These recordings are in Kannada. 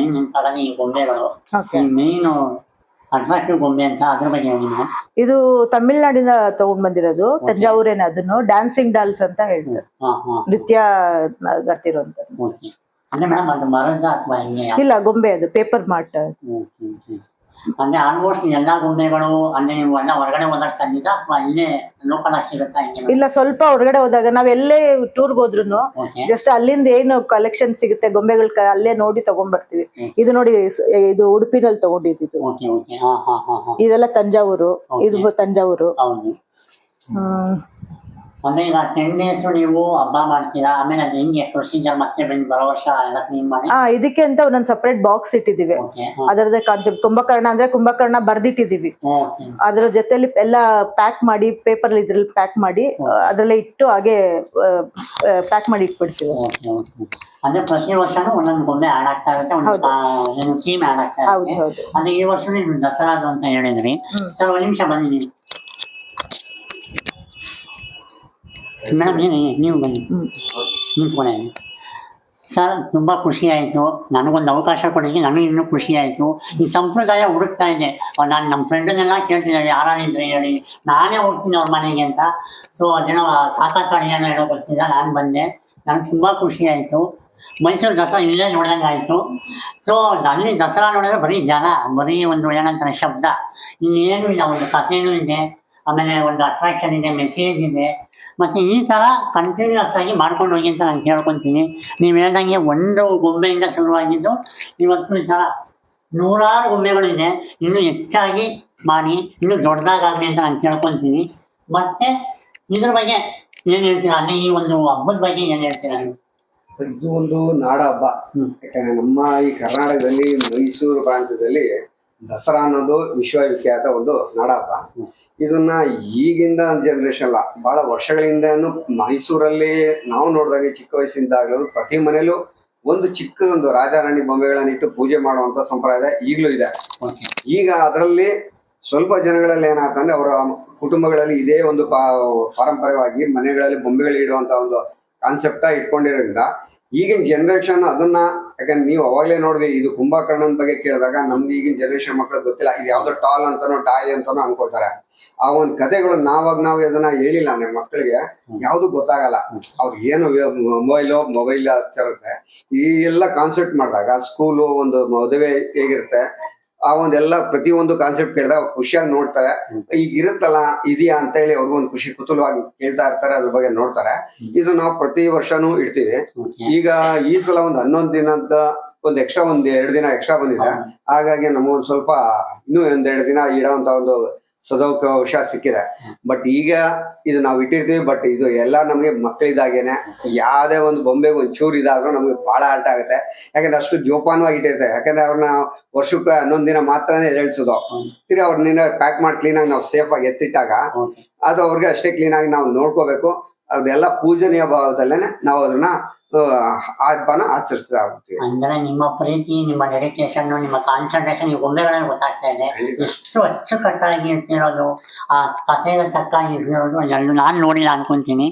ಮೈನ್ ನೆನಪಾಗಲ್ಲ ಈ ಗೊಂಬೆಗಳು ಓಕೆ ಈ ಮೇನ್ ಅಟ್ರಾಕ್ಟಿವ್ ಗೊಂಬೆ ಅಂತ ಅದ್ರ ಬಗ್ಗೆ ಹೇಳಿ ಇದು ತಮಿಳ್ನಾಡಿಂದ ತಗೊಂಡ್ ಬಂದಿರೋದು ತಂಜಾವೂರೇನೆ ಅದನ್ನು ಡಾನ್ಸಿಂಗ್ ಡಾಲ್ಸ್ ಅಂತ ಹೇಳ್ತಾರೆ. ನೃತ್ಯ ಗಟ್ಟಿರುವಂತದ್ದು ಅಂತ ಅಂದ್ರೆ ಮೇಡಮ್ ಅದು ಮರದ ಅಥವಾ ಹೆಂಗೆ ಇಲ್ಲ ಗೊಂಬೆ ಅದು ಪೇಪರ್ ಮಾರ್ಟ್. ಅಂದ್ರೆ ಆಲ್ಮೋಸ್ಟ್ ಎಲ್ಲಾ ಗೊಂಬೆಗಳು ಅಂದ್ರೆ ನೀವು ಎಲ್ಲ ಹೊರಗಡೆ ಹೋದಾಗ ತಂದಿದ್ದ? ಅಥವಾ ಇಲ್ಲೇ ಲೋಕಲ್ ಆಗಿ ಸಿಗುತ್ತಾ ಹೆಂಗೆ ಇಲ್ಲ ಸ್ವಲ್ಪ ಹೊರಗಡೆ ಹೋದಾಗ ನಾವ್ ಎಲ್ಲೇ ಟೂರ್ಗೆ ಹೋದ್ರು ಜಸ್ಟ್ ಅಲ್ಲಿಂದ ಏನು ಕಲೆಕ್ಷನ್ ಸಿಗುತ್ತೆ ಗೊಂಬೆಗಳ ಅಲ್ಲೇ ನೋಡಿ ತಗೊಂಡ್ ಬರ್ತೀವಿ ಇದು ನೋಡಿ ಸ್- ಇದು ಉಡುಪಿನಲ್ಲಿ ತಗೊಂಡಿದ್ದು ಓಕೆ ಓಕೆ ಹಾ ಹಾ ಹಾ ಹಾ. ಇದೆಲ್ಲ ತಂಜಾವೂರು. ಇದು ತಂಜಾವೂರು. ಹೌದು. ಹ್ಮ್. ಟೆನ್ ಡೇಸ್ ನೀವು ಹಬ್ಬ ಮಾಡ್ತೀರಾ? ಆಮೇಲೆ ಅದು ಹೆಂಗೆ ಪ್ರೊಸೀಜರ್ ಮತ್ತೆ ಬಂದು ಬರೋ ವರ್ಷ ಎಲ್ಲ ಕ್ಲೀನ್ ಮಾಡಿ? ಆ ಇದಕ್ಕೆ ಅಂತ ಒಂದೊಂದು ಸಪರೇಟ್ ಬಾಕ್ಸ್ ಇಟ್ಟಿದೀವಿ ಓಕೆ ಅದರದೇ ಕಾನ್ಸೆಪ್ಟ್ ಕುಂಭಕರ್ಣ ಅಂದ್ರೆ ಕುಂಭಕರ್ಣ ಬರ್ದಿಟ್ಟಿದೀವಿ ಅದರ ಅದ್ರ ಜೊತೆಲಿ ಎಲ್ಲ ಪ್ಯಾಕ್ ಮಾಡಿ ಪೇಪರ್ ಇದ್ರಲ್ಲಿ ಪ್ಯಾಕ್ ಮಾಡಿ ಅದ್ರಲ್ಲೇ ಇಟ್ಟು ಹಾಗೆ ಪ್ಯಾಕ್ ಮಾಡಿ ಇಟ್ಬಿಡ್ತೀವಿ. ಓಕೆ ಓಕೆ ಅಂದ್ರೆ ಪ್ರತಿ ವರ್ಷನೂ ಒಂದೊಂದು ಗೊಂಬೆ ಆಡ್ ಆಗ್ತಾ ಇರುತ್ತೆ. ಒಂದು ಏನು ಥೀಮ್ ಆಡ್ ಆಗ್ತಾ ಹೌದು ಇರುತ್ತೆ. ಹೌದು ಅಂದ್ರೆ ಈ ವರ್ಷ ನೀವು ದಸರಾದು ಅಂತ ಹೇಳಿದ್ರಿ. ಸರ್ ಒಂದು ನಿಮಿಷ ಬನ್ನಿ ನೀವು. ಮೇಡಮ್ ಏನು ನೀವು ಬನ್ನಿ. ನಿಂತ್ಕೊಂಡೆ ಸರ್ ತುಂಬ ಖುಷಿ ಆಯಿತು. ನನಗೊಂದು ಅವಕಾಶ ಕೊಡಿಸಿ ನನಗೆ ಇನ್ನೂ ಖುಷಿ ಆಯಿತು. ಈ ಸಂಪ್ರದಾಯ ಹುಡುಕ್ತಾ ಇದೆ. ನಾನು ನಮ್ಮ ಫ್ರೆಂಡನ್ನೆಲ್ಲ ಕೇಳ್ತಿದ್ದೇವೆ ಯಾರಿದ್ರೆ ಹೇಳಿ. ನಾನೇ ಹೋಗ್ತೀನಿ ಅವ್ರ ಮನೆಗೆ ಅಂತ. ಸೊ ಅದೇನೋ ಕಾಕ ಏನೋ ಹೇಳೋ ಬರ್ತಿದ್ದ ನಾನು ಬಂದೆ. ನನಗೆ ತುಂಬ ಖುಷಿ ಆಯಿತು. ಮೈಸೂರು ದಸರಾ ಇಲ್ಲೇ ನೋಡ್ದಂಗೆ ಆಯಿತು ಸೊ ಅಲ್ಲಿ ದಸರಾ ನೋಡಿದ್ರೆ ಬರೀ ಜನ ಬರೀ ಒಂದು ಏನಂತಾರೆ ಶಬ್ದ. ಇನ್ನೇನು ಇಲ್ಲ. ಒಂದು ಕಥೆನೂ ಇದೆ. ಆಮೇಲೆ ಒಂದು ಅಟ್ರಾಕ್ಷನ್ ಇದೆ ಮೆಸೇಜ್ ಇದೆ. ಮತ್ತು ಈ ಥರ ಕಂಟಿನ್ಯೂಸ್ ಆಗಿ ಮಾಡ್ಕೊಂಡು ಹೋಗಿ ಅಂತ ನಾನು ಕೇಳ್ಕೊತೀನಿ. ನೀವು ಹೇಳ್ದಂಗೆ ಒಂದು ಗೊಂಬೆಯಿಂದ ಶುರುವಾಗಿದ್ದು ಇವತ್ತು ಈ ಥರ ನೂರಾರು ಗೊಂಬೆಗಳಿದೆ. ಇನ್ನೂ ಹೆಚ್ಚಾಗಿ ಮಾಡಿ ಇನ್ನೂ ದೊಡ್ಡದಾಗಲಿ ಅಂತ ನಾನು ಕೇಳ್ಕೊತೀನಿ. ಮತ್ತೆ ಇದ್ರ ಬಗ್ಗೆ ಏನು ಹೇಳ್ತೀರಾ? ಅಲ್ಲಿ ಈ ಒಂದು ಹಬ್ಬದ ಬಗ್ಗೆ ಏನು ಹೇಳ್ತೀರಾ ನೀವು? ಇದು ಒಂದು ನಾಡ ಹಬ್ಬ. ಯಾಕಂದ್ರೆ ನಮ್ಮ ಈ ಕರ್ನಾಟಕದಲ್ಲಿ ಮೈಸೂರು ಪ್ರಾಂತ್ಯದಲ್ಲಿ ದಸರಾ ಅನ್ನೋದು ವಿಶ್ವವಿಖ್ಯಾತ ಒಂದು ನಾಡ ಹಬ್ಬ ಇದನ್ನ ಈಗಿಂದ ಜನರೇಷನ್ ಅಲ್ಲ ಬಹಳ ವರ್ಷಗಳಿಂದ ಮೈಸೂರಲ್ಲಿ ನಾವು ನೋಡಿದಾಗ ಚಿಕ್ಕ ವಯಸ್ಸಿಂದಾಗಲೂ ಪ್ರತಿ ಮನೆಯಲ್ಲೂ ಒಂದು ಚಿಕ್ಕ ಒಂದು ರಾಜಾರಾಣಿ ಬೊಂಬೆಗಳನ್ನ ಇಟ್ಟು ಪೂಜೆ ಮಾಡುವಂತ ಸಂಪ್ರದಾಯ ಈಗಲೂ ಇದೆ. ಈಗ ಅದರಲ್ಲಿ ಸ್ವಲ್ಪ ಜನಗಳಲ್ಲಿ ಏನಾಗ್ತಂದ್ರೆ ಅವರ ಕುಟುಂಬಗಳಲ್ಲಿ ಇದೇ ಒಂದು ಪಾರಂಪರ್ಯವಾಗಿ ಮನೆಗಳಲ್ಲಿ ಬೊಂಬೆಗಳು ಇಡುವಂತ ಒಂದು ಕಾನ್ಸೆಪ್ಟ ಇಟ್ಕೊಂಡಿರೋದ್ರಿಂದ ಈಗಿನ ಜನರೇಷನ್ ಅದನ್ನ ಯಾಕಂದ್ರೆ ನೀವು ಅವಾಗಲೇ ನೋಡಿದ್ರಿ ಇದು ಕುಂಭಕರ್ಣನ್ ಬಗ್ಗೆ ಕೇಳಿದಾಗ ನಮ್ಗೆ ಈಗಿನ ಜನರೇಷನ್ ಮಕ್ಳಿಗೆ ಗೊತ್ತಿಲ್ಲ. ಇದು ಯಾವ್ದೋ ಟಾಲ್ ಅಂತಾನೋ ಟಾಯ್ ಅಂತಾನೋ ಅನ್ಕೊಳ್ತಾರೆ. ಆ ಒಂದು ಕಥೆಗಳು ನಾವಾಗ ನಾವು ಅದನ್ನ ಹೇಳಿಲ್ಲ ಅಂದ್ರೆ ಮಕ್ಕಳಿಗೆ ಯಾವ್ದು ಗೊತ್ತಾಗಲ್ಲ. ಅವ್ರಿಗೆ ಏನು ಮೊಬೈಲು ಮೊಬೈಲ್ ಹತ್ತಿರುತ್ತೆ. ಈ ಎಲ್ಲ ಕಾನ್ಸೆಪ್ಟ್ ಮಾಡಿದಾಗ ಸ್ಕೂಲು ಒಂದು ಮದುವೆ ಹೇಗಿರುತ್ತೆ? ಆ ಒಂದೆಲ್ಲ ಪ್ರತಿಯೊಂದು ಕಾನ್ಸೆಪ್ಟ್ ಕೇಳಿದಾಗ ಅವ್ರು ಖುಷಿಯಾಗಿ ನೋಡ್ತಾರೆ. ಈಗ ಇರುತ್ತಲ್ಲ ಇದೆಯಾ ಅಂತ ಹೇಳಿ ಅವ್ರಿಗೊಂದು ಖುಷಿ ಕುತೂಹಲವಾಗಿ ಕೇಳ್ತಾ ಇರ್ತಾರೆ ಅದ್ರ ಬಗ್ಗೆ ನೋಡ್ತಾರೆ. ಇದು ನಾವು ಪ್ರತಿ ವರ್ಷನೂ ಇಡ್ತೀವಿ. ಈಗ ಈ ಸಲ ಒಂದು ಹನ್ನೊಂದು ದಿನದ ಒಂದು ಎಕ್ಸ್ಟ್ರಾ ಒಂದ್ ಎರಡು ದಿನ ಎಕ್ಸ್ಟ್ರಾ ಬಂದಿದೆ. ಹಾಗಾಗಿ ನಮಗೊಂದು ಸ್ವಲ್ಪ ಇನ್ನೂ ಒಂದ್ ಎರಡು ದಿನ ಇಡೋಂತ ಒಂದು ಸದವಕಾಶ ಸಿಕ್ಕಿದೆ. ಬಟ್ ಈಗ ಇದು ನಾವು ಇಟ್ಟಿರ್ತೀವಿ ಬಟ್ ಇದು ಎಲ್ಲ ನಮಗೆ ಮಕ್ಕಳಿದಾಗೇನೆ ಯಾವುದೇ ಒಂದು ಬೊಂಬೆಗೆ ಒಂದು ಚೂರು ಇದಾದ್ರೂ ನಮಗೆ ಬಹಳ ಆಟ ಆಗುತ್ತೆ. ಯಾಕಂದ್ರೆ ಅಷ್ಟು ಜೋಪಾನವಾಗಿ ಇಟ್ಟಿರ್ತೇವೆ ಯಾಕಂದ್ರೆ ಅವ್ರನ್ನ ವರ್ಷಕ್ಕೆ ಹನ್ನೊಂದು ದಿನ ಮಾತ್ರನೇ ಎದಳಿಸೋದು ತಿರ್ಗಿ ಅವ್ರನ್ನ ಪ್ಯಾಕ್ ಮಾಡಿ ಕ್ಲೀನಾಗಿ ನಾವು ಸೇಫ್ ಆಗಿ ಎತ್ತಿಟ್ಟಾಗ ಅದು ಅವ್ರಿಗೆ ಅಷ್ಟೇ ಕ್ಲೀನಾಗಿ ನಾವು ನೋಡ್ಕೋಬೇಕು. ಅದೆಲ್ಲ ಪೂಜನೀಯ ಭಾವದಲ್ಲೇನೆ ನಾವು ಅದನ್ನ ಆ, ಹಬ್ಬನ ಆಚರಿಸ್ತಾ ಹೋಗ್ತೀವಿ ಅಂದ್ರೆ ನಿಮ್ಮ ಪ್ರೀತಿ ನಿಮ್ಮ ಡೆಡಿಕೇಶನ್ ನಿಮ್ಮ ಕಾನ್ಸಂಟ್ರೇಷನ್ ಈ ಗೊಂಬೆಗಳಲ್ಲಿ ಗೊತ್ತಾಗ್ತಾ ಇದೆ. ಎಷ್ಟು ಅಚ್ಚುಕಟ್ಟಾಗಿ ಇರ್ತಿರೋದು ಆ ಕಥೆಗೆ ತಕ್ಕಾಗಿ ಇಟ್ಟಿರೋದು ಎಲ್ಲ ನಾನು ನೋಡಿಲ್ಲ ಅನ್ಕೊಂತೀನಿ.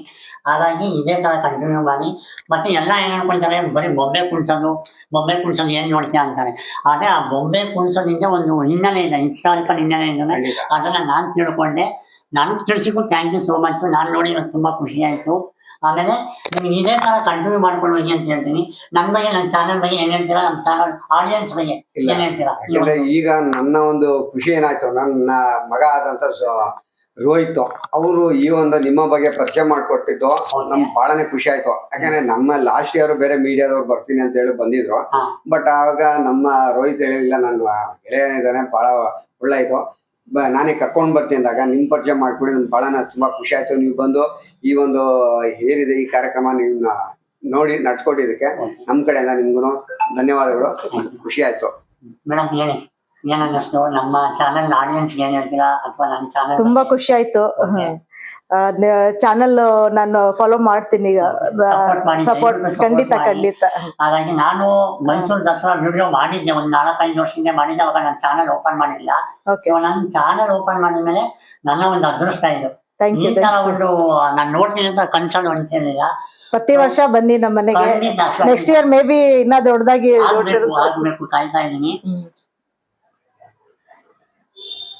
ಹಾಗಾಗಿ ಇದೇ ತರ ಕಂಟಿನ್ಯೂ ಮಾಡಿ. ಮತ್ತೆ ಎಲ್ಲ ಏನ್ ಅನ್ಕೊಂತಾರೆ ಬರೀ ಬೊಂಬೆ ಕುಣಿಸೋದು ಬೊಂಬೆ ಕುಣಿಸೋದು ಏನ್ ನೋಡ್ತೀಯ ಅಂತಾರೆ. ಆದ್ರೆ ಆ ಬೊಂಬೆ ಕುಣಿಸೋದ್ರಿಂದ ಒಂದು ಹಿನ್ನೆಲೆ ಇದೆ ಹಿಸ್ಟಾರಿಕಲ್ ಹಿನ್ನೆಲೆ ಇದೆ ಅದನ್ನ ನಾನು ತಿಳ್ಕೊಂಡೆ. ನಾನು ತಿಳಿಸಿಗೂ ಥ್ಯಾಂಕ್ ಯು ಸೋ ಮಚ್ ನಾನು ನೋಡಿ ತುಂಬಾ ಖುಷಿ ಆಯ್ತು. ಆಮೇಲೆ ನಿಮ್ಗೆ ಇದೇ ತರ ಕಂಟಿನ್ಯೂ ಮಾಡ್ಕೊಂಡು ಹೋಗಿ ಅಂತ ಹೇಳ್ತೀನಿ. ನನ್ನ ಬಗ್ಗೆ ನನ್ನ ಚಾನಲ್ ಬಗ್ಗೆ ಏನ್ ಹೇಳ್ತೀರಾ? ನಮ್ಮ ಚಾನಲ್ ಆಡಿಯನ್ಸ್ ಬಗ್ಗೆ. ಏನ್ ಹೇಳ್ತೀರಾ? ಯಾಕಂದ್ರೆ ಈಗ ನನ್ನ ಒಂದು ಖುಷಿ ಏನಾಯ್ತು ನನ್ನ ಮಗ ಆದಂತ ರೋಹಿತ್ ಅವರು ಈ ಒಂದು ನಿಮ್ಮ ಬಗ್ಗೆ ಪರಿಚಯ ಮಾಡ್ಕೊಟ್ಟಿದ್ದು ನಮ್ಗೆ ಬಹಳನೇ ಖುಷಿ ಆಯ್ತು. ಯಾಕಂದ್ರೆ ನಮ್ಮ ಲಾಸ್ಟ್ ಇಯರ್ ಬೇರೆ ಮೀಡಿಯಾದವ್ರು ಬರ್ತೀನಿ ಅಂತ ಹೇಳಿ ಬಂದಿದ್ರು. ಬಟ್ ಆಗ ನಮ್ಮ ರೋಹಿತ್ ಹೇಳಿಲ್ಲ ನನ್ನ ಗೆಳೆಯನಿದ್ದಾನೆ ಬಹಳ ಒಳ್ಳೆ ಆಯ್ತು. ಬ- ನಾನೇ ಕರ್ಕೊಂಡ್ ಬರ್ತೀನಿ ಅಂದಾಗ ನಿಮ್ ಪರಿಚಯ ಮಾಡ್ಕೊಡಿ ನಮ್ಗೆ ಬಹಳ ನ- ತುಂಬಾ ಖುಷಿ ಆಯ್ತು. ನೀವು ಬಂದು ಈ ಒಂದು ಏನಿದೆ ಈ ಕಾರ್ಯಕ್ರಮ ನೀವು ನೋಡಿ ನಡ್ಸ್ಕೊಟ್ಟಿದ್ದಕ್ಕೆ ನಮ್ ಎಲ್ಲ ನಿಮ್ಗೂ ಧನ್ಯವಾದಗಳು. ಖುಷಿ ಆಯ್ತು. ಮೇಡಮ್ ಹೇಳಿ. ಏನನ್ನಿಸ್ತು ನಮ್ಮ ಚಾನಲ್ ಆಡಿಯನ್ಸ್ ಏನ್ ಹೇಳ್ತೀರಾ? ಅಥವಾ ನಮ್ಮ ಚಾನಲ್ ತುಂಬಾ ಖುಷಿ ಆಯ್ತು. ಚಾನಲ್ ನಾನು ಫಾಲೋ ಮಾಡ್ತೀನಿ. ಈಗ ಸಪೋರ್ಟ್ ಖಂಡಿತ ಖಂಡಿತ. ಹಾಗಾಗಿ ನಾನು ಮೈಸೂರು ದಸರಾ ವಿಡಿಯೋ ಮಾಡಿದ್ದೆ ಒಂದ್ ನಾಲ್ಕೈದು ವರ್ಷದಿಂದ ಮಾಡಿದ್ದೆ ಅವಾಗ ನನ್ನ ಚಾನಲ್ ಓಪನ್ ಮಾಡಿಲ್ಲ. ಸೊ ನನ್ನ ಚಾನಲ್ ಓಪನ್ ಮಾಡಿದ್ಮೇಲೆ ನನ್ನ ಒಂದು ಅದೃಷ್ಟ ಇದು. ಈ ತರ ಒಂದು ನಾನು ನೋಡ್ತೀನಿ ಅಂತ ಕನ್ಸಲ್ ಅನ್ಸಿರ್ಲಿಲ್ಲ ಪ್ರತಿ ವರ್ಷ ಬನ್ನಿ ನಮ್ಮ ಮನೆಗೆ. ನೆಕ್ಸ್ಟ್ ಇಯರ್ ಮೇ ಬಿ ಇನ್ನ ದೊಡ್ಡದಾಗಿ ಆಗ್ಬೇಕು ಕಾಯ್ತಾ ಇದ್ದೀನಿ.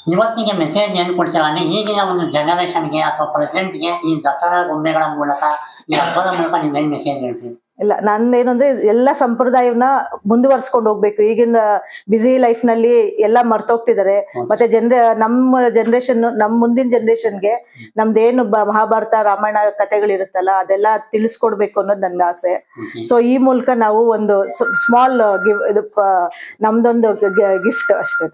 ಇವತ್ತಿಗೆ ಮೆಸೇಜ್ ಏನು ಕೊಡ್ತೀರಾ ಅಂದ್ರೆ, ಈಗಿನ ಒಂದು ಜನರೇಷನ್ಗೆ ಅಥವಾ ಪ್ರೆಸಿಡೆಂಟ್ಗೆ ಈ ದಸರಾ ಗೊಂಬೆಗಳ ಮೂಲಕ, ಈ ಹಬ್ಬದ ಮೂಲಕ ನೀವೇನ್ ಮೆಸೇಜ್ ಹೇಳ್ತೀರಿ? ಇಲ್ಲ ನಂದೇನು ಅಂದ್ರೆ ಎಲ್ಲ ಸಂಪ್ರದಾಯವನ್ನ ಮುಂದುವರ್ಸ್ಕೊಂಡು ಹೋಗ್ಬೇಕು. ಈಗಿನ ಬಿಸಿ ಲೈಫ್ನಲ್ಲಿ ಎಲ್ಲ ಮರ್ತೋಗ್ತಿದ್ದಾರೆ ಮತ್ತೆ ಜನರ ನಮ್ಮ ಜನರೇಷನ್ ನಮ್ ಮುಂದಿನ ಜನರೇಷನ್ಗೆ ನಮ್ದೇನು ಮಹಾಭಾರತ ರಾಮಾಯಣ ಕಥೆಗಳಿರುತ್ತಲ್ಲ ಅದೆಲ್ಲ ತಿಳಿಸ್ಕೊಡ್ಬೇಕು ಅನ್ನೋದು ನನ್ನ ಆಸೆ. ಸೊ ಈ ಮೂಲಕ ನಾವು ಒಂದು ಸ್ಮಾಲ್ ಗಿವ್ ಇದು ನಮ್ದೊಂದು ಗಿಫ್ಟ್ ಅಷ್ಟೇ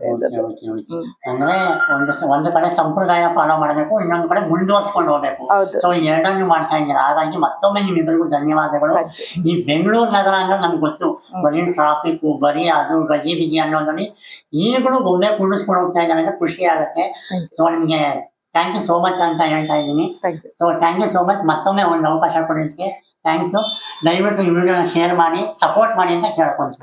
ಒಂದು ಕಡೆ ಸಂಪ್ರದಾಯ ಫಾಲೋ ಮಾಡಬೇಕು ಇನ್ನೊಂದು ಕಡೆ ಮುಂದುವರ್ಸ್ಕೊಂಡು ಹೋಗ್ಬೇಕು. ಸೊ ಎರಡನ್ನು ಮಾಡ್ತಾ ಇದ್ದೀರಾ. ಹಾಗಾಗಿ ಮತ್ತೊಮ್ಮೆ ನಿಮ್ಮಿಬ್ಬರಿಗೂ ಧನ್ಯವಾದಗಳು. ಈ ಬೆಂಗಳೂರು ನಗರ ಅಂದ್ರೆ ನಮ್ಗೆ ಗೊತ್ತು. ಬರೀ ಟ್ರಾಫಿಕ್ ಬರೀ ಅದು ಗಜಿ ಬಿಜಿ ಅನ್ನೋದ್ರಲ್ಲಿ ಈಗಲೂ ಗೊಂಬೆ ಕುಂಡಿಸ್ಕೊಂಡು ಹೋಗ್ತಾ ಇದ್ದಾರೆ ಅಂದ್ರೆ ಖುಷಿ ಆಗುತ್ತೆ. ಸೊ ನಿಮಗೆ ಥ್ಯಾಂಕ್ ಯು ಸೋ ಮಚ್ ಅಂತ ಹೇಳ್ತಾ ಇದ್ದೀನಿ. So thank you so much ಮತ್ತೊಮ್ಮೆ ಒಂದು ಅವಕಾಶ ಕೊಡೋದಕ್ಕೆ ಥ್ಯಾಂಕ್ ಯು ದಯವಿಟ್ಟು ಈ ವಿಡಿಯೋನ ಶೇರ್ ಮಾಡಿ ಸಪೋರ್ಟ್ ಮಾಡಿ ಅಂತ ಕೇಳ್ಕೊಂತೀನಿ.